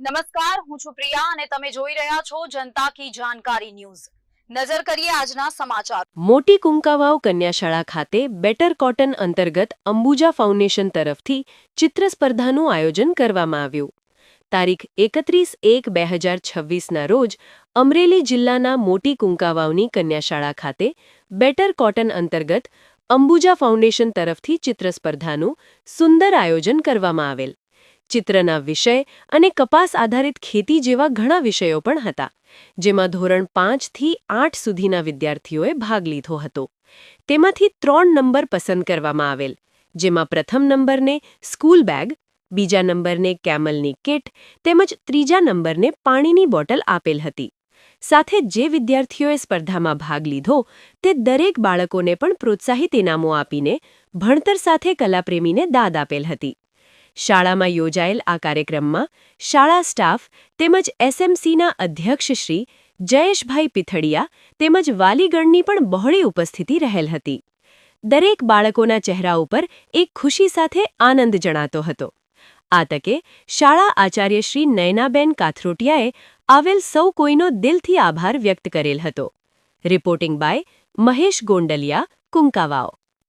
નમસ્કાર, હું છું પ્રિયા અને તમે જોઈ રહ્યા છો જનતા કી જાણકારી ન્યૂઝ. નજર કરીએ આજના સમાચાર. મોટી કુંકાવાવ કન્યાશાળા ખાતે બેટર કોટન અંતર્ગત અંબુજા ફાઉન્ડેશન તરફથી ચિત્ર સ્પર્ધાનું આયોજન કરવામાં આવ્યું. તારીખ એકત્રીસ એક બે હજાર છવ્વીસના રોજ અમરેલી જિલ્લાના મોટી કુંકાવાવની કન્યાશાળા ખાતે બેટર કોટન અંતર્ગત અંબુજા ફાઉન્ડેશન તરફથી ચિત્ર સ્પર્ધાનું સુંદર આયોજન કરવામાં આવેલ. ચિત્રના વિષય અને કપાસ આધારિત ખેતી જેવા ઘણા વિષયો પણ હતા, જેમાં ધોરણ પાંચથી આઠ સુધીના વિદ્યાર્થીઓએ ભાગ લીધો હતો. તેમાંથી ત્રણ નંબર પસંદ કરવામાં આવેલ, જેમાં પ્રથમ નંબરને સ્કૂલ બેગ, બીજા નંબરને કેમલની કિટ તેમજ ત્રીજા નંબરને પાણીની બોટલ આપેલ હતી. સાથે જે વિદ્યાર્થીઓએ સ્પર્ધામાં ભાગ લીધો, તે દરેક બાળકોને પણ પ્રોત્સાહિત ઇનામો આપીને ભણતર સાથે કલાપ્રેમીને દાદ આપેલ હતી. શાળામાં યોજાયેલ આ કાર્યક્રમમાં શાળા સ્ટાફ તેમજ એસએમસીના અધ્યક્ષ શ્રી જયેશભાઈ પિથડિયા તેમજ વાલીગણની પણ બહોળી ઉપસ્થિતિ રહેલ હતી. દરેક બાળકોના ચહેરા ઉપર એક ખુશી સાથે આનંદ જણાતો હતો. આ તકે શાળા આચાર્ય શ્રી નયનાબેન કાથરોટિયાએ આવેલ સૌ કોઈનો દિલથી આભાર વ્યક્ત કરેલ હતો. Reporting by Mahesh Gondaliya, Kunkavav.